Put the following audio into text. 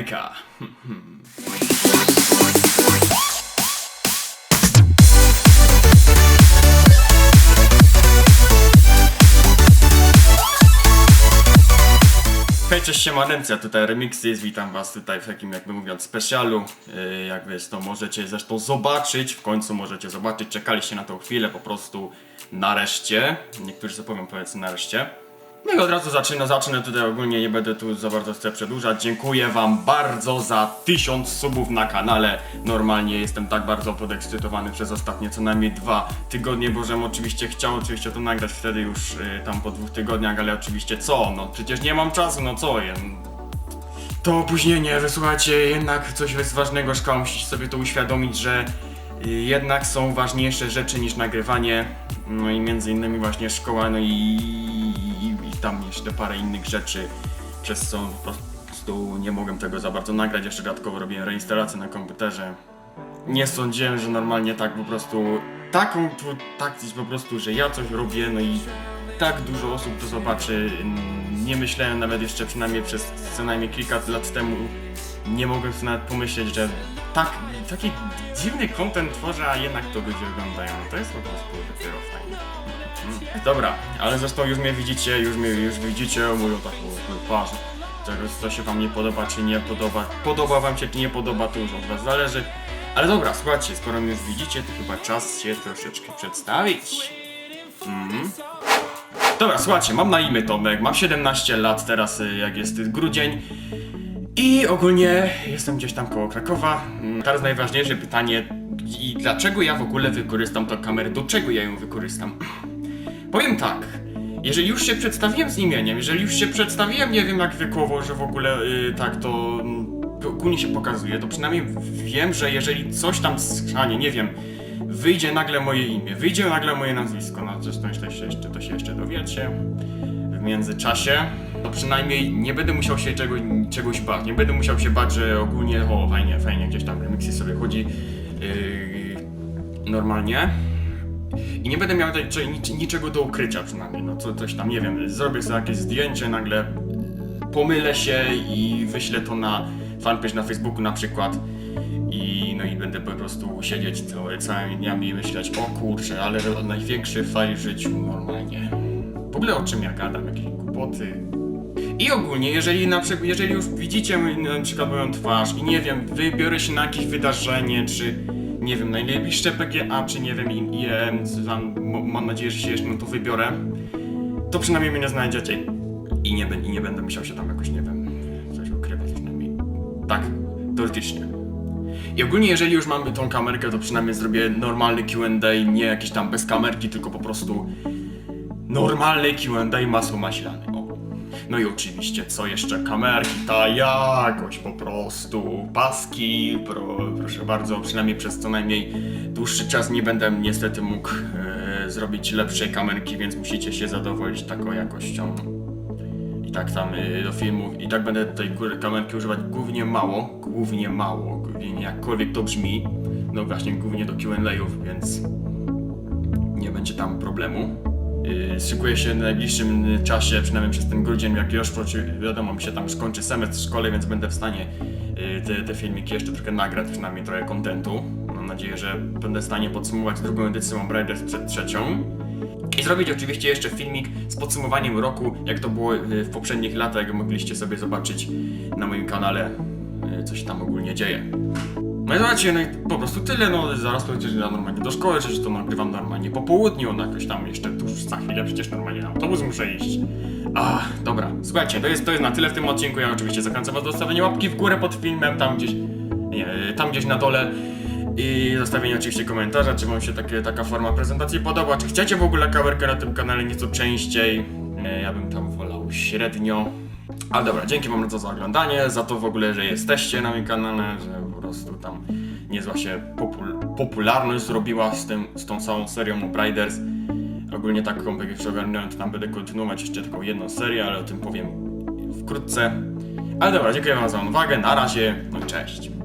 Bajka. Hej, cześć, siemanemcy, ja tutaj Remix jest, witam was tutaj w takim, jakby mówiąc, specjalu. Y, jak wiesz, to możecie zresztą zobaczyć, w końcu możecie zobaczyć, czekaliście na tą chwilę po prostu, nareszcie. Niektórzy zapomnią powiedzmy nareszcie. No i od razu zacznę, zacznę tutaj ogólnie, nie będę tu za bardzo chcę przedłużać. Dziękuję wam bardzo za tysiąc subów na kanale. Normalnie jestem tak bardzo podekscytowany przez ostatnie co najmniej dwa tygodnie, bo żem oczywiście chciał oczywiście to nagrać wtedy już y, tam po dwóch tygodniach, ale oczywiście co? No przecież nie mam czasu, no co? Ja, to opóźnienie, że słuchajcie, jednak coś jest ważnego, szkoła musicie sobie to uświadomić, że y, jednak są ważniejsze rzeczy niż nagrywanie, no i między innymi właśnie szkoła, no i tam jeszcze parę innych rzeczy, przez co po prostu nie mogłem tego za bardzo nagrać, jeszcze dodatkowo robiłem reinstalację na komputerze. Nie sądziłem, że normalnie tak po prostu, taką taktyć po prostu, że ja coś robię, no i tak dużo osób to zobaczy. Nie myślałem nawet jeszcze przynajmniej przez co najmniej kilka lat temu, nie mogłem sobie nawet pomyśleć, że tak, taki dziwny content tworzę, a jednak to ludzie oglądają. To jest po prostu dopiero fajne. Mm. Dobra, ale zresztą już mnie widzicie, już mnie już widzicie moją taką twarz. Tego, co się wam nie podoba, czy nie podoba. Podoba wam się, czy nie podoba, to już od was zależy. Ale dobra, słuchajcie, skoro mnie już widzicie, to chyba czas się troszeczkę przedstawić. Mhm. Dobra, słuchajcie, mam na imię Tomek, mam 17 lat teraz, y, jak jest grudzień. I ogólnie jestem gdzieś tam koło Krakowa. Mm, Teraz najważniejsze pytanie, i dlaczego ja w ogóle wykorzystam tę kamerę, do czego ja ją wykorzystam? Powiem tak, jeżeli już się przedstawiłem z imieniem, jeżeli już się przedstawiłem, nie wiem jak wiekowo, że w ogóle y, tak to mm, ogólnie się pokazuje, to przynajmniej wiem, że jeżeli coś tam schrzanie, nie wiem, wyjdzie nagle moje imię, wyjdzie nagle moje nazwisko, no zresztą się jeszcze, to się jeszcze dowiecie w międzyczasie, to przynajmniej nie będę musiał się czego, czegoś bać, nie będę musiał się bać, że ogólnie, o fajnie, fajnie, gdzieś tam remixy sobie chodzi yy, normalnie. I nie będę miał tutaj cze- nic- niczego do ukrycia przynajmniej, no co, coś tam, nie wiem, zrobię sobie jakieś zdjęcie, nagle pomylę się i wyślę to na fanpage na Facebooku na przykład i no i będę po prostu siedzieć całymi dniami i myśleć, o kurczę, ale największy fajl w życiu normalnie. W ogóle o czym ja gadam, jakieś głupoty. I ogólnie, jeżeli na przykład, jeżeli już widzicie na przykład moją twarz i nie wiem, wybiorę się na jakieś wydarzenie, czy nie wiem, najlepiej PGA, czy nie wiem, I- mam nadzieję, że się jeszcze na to wybiorę, to przynajmniej mnie nie znajdziecie i nie, i nie będę musiał się tam jakoś, nie wiem, coś ukrywać przynajmniej. Tak, teoretycznie. I ogólnie, jeżeli już mamy tą kamerkę, to przynajmniej zrobię normalny Q&A, nie jakiś tam bez kamerki, tylko po prostu normalny Q&A masło maślane. No i oczywiście, co jeszcze? Kamerki, ta jakość po prostu, paski, pro, proszę bardzo, przynajmniej przez co najmniej dłuższy czas nie będę niestety mógł e, zrobić lepszej kamerki, więc musicie się zadowolić taką jakością. I tak tam y, do filmów, i tak będę tej kamerki używać głównie mało, głównie mało, głównie jakkolwiek to brzmi, no właśnie głównie do Q&A'ów, więc nie będzie tam problemu. Yy, szykuję się w najbliższym y, czasie, przynajmniej przez ten grudzień, jak już wiadomo, mi się tam skończy semestr w szkole, więc będę w stanie yy, te, te filmiki jeszcze trochę nagrać, przynajmniej trochę kontentu. Mam nadzieję, że będę w stanie podsumować drugą edycję Raiders przed trzecią. I zrobić oczywiście jeszcze filmik z podsumowaniem roku, jak to było y, w poprzednich latach, jak mogliście sobie zobaczyć na moim kanale, y, co się tam ogólnie dzieje. No i zobaczcie, no i po prostu tyle, no zaraz że ja normalnie do szkoły, że to nagrywam normalnie po południu, no jakoś tam jeszcze tuż za chwilę przecież normalnie na autobus muszę iść. Ach, dobra, słuchajcie, to jest, to jest na tyle w tym odcinku, ja oczywiście zachęcam was do zostawienia łapki w górę pod filmem, tam gdzieś, nie, tam gdzieś na dole i zostawienia oczywiście komentarza, czy wam się takie, taka forma prezentacji podoba, czy chcecie w ogóle kamerkę na tym kanale nieco częściej, E, ja bym tam wolał średnio. Ale dobra, dzięki wam bardzo za oglądanie, za to w ogóle, że jesteście na moim kanale, że prostu tam niezła się popul popularność zrobiła z, tym, z tą całą serią Tomb Raiders. Ogólnie taką, jak już ogarnąłem, to tam będę kontynuować jeszcze taką jedną serię, ale o tym powiem wkrótce. Ale dobra, dziękuję wam za uwagę, na razie, no cześć.